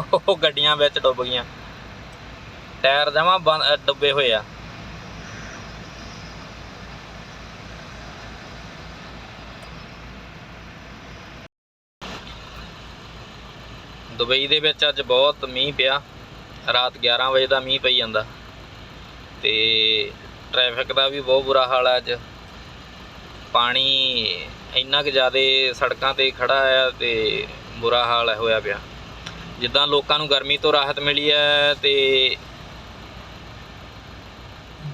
ਉਹ ਗੱਡੀਆਂ ਵਿੱਚ ਡੁੱਬ ਗਈਆਂ। ਟਾਇਰ ਜਮਾ ਡੁੱਬੇ ਹੋਏ ਆ। ਦੁਬਈ ਦੇ ਵਿੱਚ ਅੱਜ ਬਹੁਤ ਮੀਂਹ ਪਿਆ। ਰਾਤ 11 ਵਜੇ ਦਾ ਮੀਂਹ ਪਈ ਜਾਂਦਾ। ਤੇ ਟ੍ਰੈਫਿਕ ਦਾ ਵੀ ਬਹੁਤ ਬੁਰਾ ਹਾਲ ਹੈ ਅੱਜ। ਪਾਣੀ ਇੰਨਾ ਕੁ ਜ਼ਿਆਦਾ ਸੜਕਾਂ ਤੇ ਖੜਾ ਆ ਤੇ ਬੁਰਾ ਹਾਲ ਹੋਇਆ ਪਿਆ। ਜਿੱਦਾਂ ਲੋਕਾਂ ਨੂੰ ਗਰਮੀ ਤੋਂ ਰਾਹਤ ਮਿਲੀ ਹੈ ਤੇ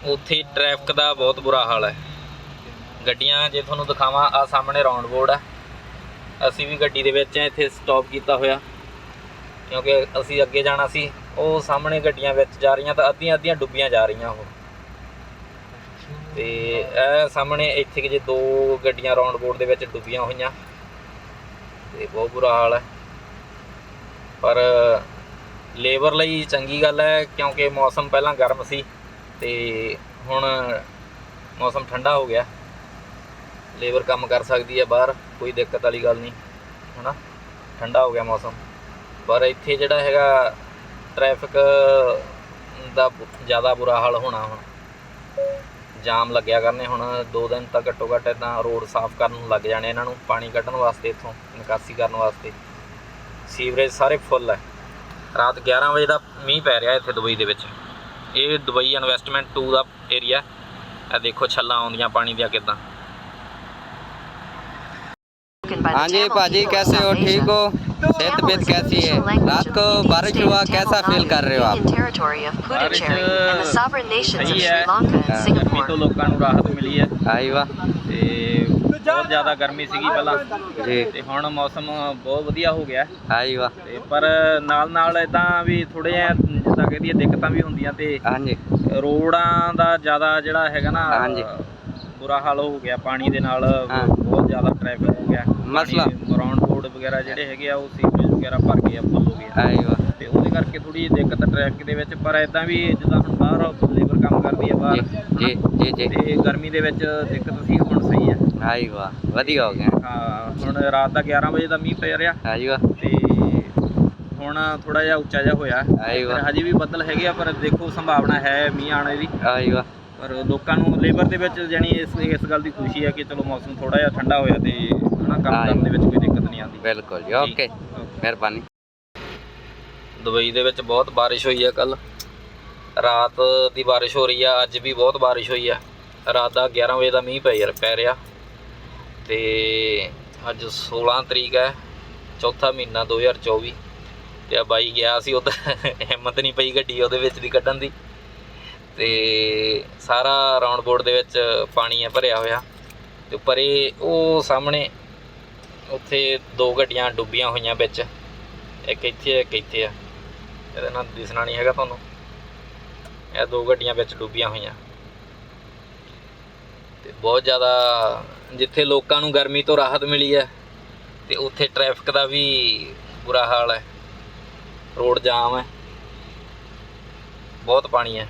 ਉੱਥੇ ਟ੍ਰੈਫਿਕ ਦਾ ਬਹੁਤ ਬੁਰਾ ਹਾਲ ਹੈ। ਗੱਡੀਆਂ ਜੇ ਤੁਹਾਨੂੰ ਦਿਖਾਵਾਂ ਆ ਸਾਹਮਣੇ ਰਾਉਂਡ ਬੋਰਡ ਹੈ। ਅਸੀਂ ਵੀ ਗੱਡੀ ਦੇ ਵਿੱਚ ਆ ਇੱਥੇ ਸਟਾਪ ਕੀਤਾ ਹੋਇਆ। ਕਿਉਂਕਿ ਅਸੀਂ ਅੱਗੇ ਜਾਣਾ ਸੀ, ਉਹ ਸਾਹਮਣੇ ਗੱਡੀਆਂ ਵਿੱਚ ਜਾ ਰਹੀਆਂ ਤਾਂ ਅੱਧੀਆਂ ਅੱਧੀਆਂ ਡੁੱਬੀਆਂ ਜਾ ਰਹੀਆਂ ਉਹ। ਤੇ ਇਹ ਸਾਹਮਣੇ ਇੱਥੇ ਕਿ ਜੇ ਦੋ ਗੱਡੀਆਂ ਰਾਉਂਡ ਬੋਰਡ ਦੇ ਵਿੱਚ ਡੁੱਬੀਆਂ ਹੋਈਆਂ। ਤੇ ਬਹੁਤ ਬੁਰਾ ਹਾਲ ਹੈ। ਪਰ ਲੇਬਰ ਲਈ ਚੰਗੀ ਗੱਲ ਹੈ ਕਿਉਂਕਿ ਮੌਸਮ ਪਹਿਲਾਂ ਗਰਮ ਸੀ ਤੇ ਹੁਣ ਮੌਸਮ ਠੰਡਾ ਹੋ ਗਿਆ। ਲੇਬਰ ਕੰਮ ਕਰ ਸਕਦੀ ਹੈ ਬਾਹਰ, ਕੋਈ ਦਿੱਕਤ ਵਾਲੀ ਗੱਲ ਨਹੀਂ, ਹਨਾ? ਠੰਡਾ ਹੋ ਗਿਆ ਮੌਸਮ। ਪਰ ਇੱਥੇ ਜਿਹੜਾ ਹੈਗਾ ਟ੍ਰੈਫਿਕ ਦਾ ਬ- ਜ਼ਿਆਦਾ ਬੁਰਾ ਹਾਲ ਹੋਣਾ ਹੁਣ। ਜਾਮ ਲੱਗਿਆ ਕਰਨੇ ਹੁਣ 2 ਦਿਨ ਤੱਕ ਘੱਟੋ ਘੱਟ ਇਦਾਂ ਰੋਡ ਸਾਫ਼ ਕਰਨ ਨੂੰ ਲੱਗ ਜਾਣੇ ਇਹਨਾਂ ਨੂੰ, ਪਾਣੀ ਕੱਢਣ ਵਾਸਤੇ ਇੱਥੋਂ, ਨਿਕਾਸੀ ਕਰਨ ਵਾਸਤੇ। ਸੀਵਰੇਜ ਸਾਰੇ ਫੁੱਲ ਹੈ ਰਾਤ 11 ਵਜੇ ਦਾ ਮੀਂਹ ਪੈ ਰਿਹਾ ਇੱਥੇ ਦੁਬਈ ਦੇ ਵਿੱਚ ਇਹ ਦੁਬਈ ਇਨਵੈਸਟਮੈਂਟ 2 ਦਾ ਏਰੀਆ ਇਹ ਦੇਖੋ ਛੱਲਾਂ ਆਉਂਦੀਆਂ ਪਾਣੀ ਦੀਆਂ ਕਿਦਾਂ हाँ जी पाजी कैसे हो ठीक हो सेहत बेत कैसी है रात को बारिश हुआ कैसा फील कर रहे हो आप बारिश, Puducherry and the sovereign nations of सही Sri है। Lanka and हाँ, ਗਰਮੀ ਤੋਂ Singapore. ਲੋਕਾਂ ਨੂੰ ਰਾਹਤ ਮਿਲੀ ਹੈ आई वाह ਤੇ ਬਹੁਤ ਜ਼ਿਆਦਾ ਗਰਮੀ ਸੀਗੀ ਪਹਿਲਾਂ। ਜੀ। ਤੇ ਹੁਣ ਮੌਸਮ ਬਹੁਤ ਵਧੀਆ ਹੋ ਗਿਆ। ਹਾਂਜੀ ਵਾਹ। ਤੇ ਪਰ ਨਾਲ ਨਾਲ ਇਦਾਂ ਵੀ ਥੋੜੇ ਜਿਹਾ ਜਿੱਦਾਂ ਕਹਿੰਦੀ ਦਿੱਕਤਾਂ ਵੀ ਹੁੰਦੀਆਂ ਤੇ ਹਾਂਜੀ ਰੋਡਾਂ ਦਾ ਜ਼ਿਆਦਾ ਜਿਹੜਾ ਹੈਗਾ ਨਾ ਹਾਂਜੀ ਬੁਰਾ ਹਾਲ ਹੋ ਗਿਆ ਪਾਣੀ ਦੇ ਨਾਲ। ਬਹੁਤ ਜ਼ਿਆਦਾ ਟ੍ਰੈਫਿਕ ਹੋ ਗਿਆ। ਮਸਲਾ। ਮਰਾਉਣ ਰੋਡ ਵਗੈਰਾ ਜਿਹੜੇ ਹੈਗੇ ਆ ਉਹ ਸੀਵਰੇਜ ਵਗੈਰਾ ਭਰ ਕੇ ਫੁੱਲ ਹੋ ਗਿਆ ਆਈਵਾ ਤੇ ਉਹਦੇ ਕਰਕੇ ਥੋੜੀ ਜਿਹੀ ਦਿੱਕਤ ਟ੍ਰੈਫਿਕ ਦੇ ਵਿੱਚ ਪਰ ਐਦਾਂ ਵੀ ਜਿੱਦਾਂ ਹੁਣ ਬਾਹਰ ਲੇਬਰ ਕੰਮ ਕਰਦੀ ਆ ਬਾਹਰ ਜੀ ਜੀ ਜੀ। ਤੇ ਗਰਮੀ ਦੇ ਵਿੱਚ ਦਿੱਕਤ ਸੀ ਹੁਣ ਸਹੀ ਆਈ ਵਾਹ ਵਧੀਆ ਹੋ ਗਿਆ। ਹਾਂ ਹੁਣ ਰਾਤ ਦਾ 11 ਵਜੇ ਦਾ ਮੀਂਹ ਪੈ ਰਿਹਾ। ਆਈ ਵਾਹ ਤੇ ਹੁਣ ਥੋੜਾ ਜਿਹਾ ਉੱਚਾ ਜਿਹਾ ਹੋਇਆ। ਆਈ ਵਾਹ ਹਜੇ ਵੀ ਬੱਦਲ ਹੈਗੇ ਆ ਪਰ ਦੇਖੋ ਸੰਭਾਵਨਾ ਹੈ ਮੀਂਹ ਆਣੇ ਦੀ। ਆਈ ਵਾਹ ਪਰ ਲੋਕਾਂ ਨੂੰ ਲੇਬਰ ਦੇ ਵਿੱਚ ਜਾਨੀ ਇਸ ਇਸ ਗੱਲ ਦੀ ਖੁਸ਼ੀ ਹੈ ਕਿ ਚਲੋ ਮੌਸਮ ਥੋੜਾ ਜਿਹਾ ਠੰਡਾ ਹੋਇਆ ਤੇ ਹਨਾ ਕੰਮ ਕਰਨ ਦੇ ਵਿੱਚ ਕੋਈ ਦਿੱਕਤ ਨਹੀਂ ਆਉਂਦੀ। ਬਿਲਕੁਲ ਜੀ ਓਕੇ। ਮਿਹਰਬਾਨੀ। ਦੁਬਈ ਦੇ ਵਿੱਚ ਬਹੁਤ بارش ਹੋਈ ਆ ਕੱਲ ਰਾਤ ਦੀ بارش ਹੋ ਰਹੀ ਆ ਅੱਜ ਵੀ ਬਹੁਤ بارش ਹੋਈ ਆ। ਰਾਤ ਦਾ 11 ਵਜੇ ਦਾ ਮੀਂਹ ਪੈ ਰਿਹਾ। ਤੇ ਅੱਜ 16 ਤਰੀਕ ਹੈ, ਚੌਥਾ ਮਹੀਨਾ 2024 ਤੇ ਆ ਬਾਈ ਗਿਆ ਸੀ ਉਹ ਹਿੰਮਤ ਨਹੀਂ ਪਈ ਗੱਡੀ ਉਹਦੇ ਵਿੱਚ ਦੀ ਕੱਢਣ ਦੀ ਤੇ ਸਾਰਾ ਰਾਉਂਡ ਬੋਰਡ ਦੇ ਵਿੱਚ ਪਾਣੀ ਹੈ ਭਰਿਆ ਹੋਇਆ ਤੇ ਪਰੇ ਉਹ ਸਾਹਮਣੇ ਉੱਥੇ ਦੋ ਗੱਡੀਆਂ ਡੁੱਬੀਆਂ ਹੋਈਆਂ ਵਿੱਚ, ਇੱਕ ਇੱਥੇ ਹੈ ਇੱਕ ਇੱਥੇ ਆ। ਇਹਦੇ ਨਾਲ ਦਿਸਣਾ ਨਹੀਂ ਹੈਗਾ ਤੁਹਾਨੂੰ। ਇਹ ਦੋ ਗੱਡੀਆਂ ਵਿੱਚ ਡੁੱਬੀਆਂ ਹੋਈਆਂ। ਤੇ ਬਹੁਤ ਜ਼ਿਆਦਾ ਜਿੱਥੇ ਲੋਕਾਂ ਨੂੰ ਗਰਮੀ ਤੋਂ ਰਾਹਤ ਮਿਲੀ ਹੈ ਤੇ ਉੱਥੇ ਟ੍ਰੈਫਿਕ ਦਾ ਵੀ ਬੁਰਾ ਹਾਲ ਹੈ ਰੋਡ ਜਾਮ ਹੈ, ਬਹੁਤ ਪਾਣੀ ਹੈ।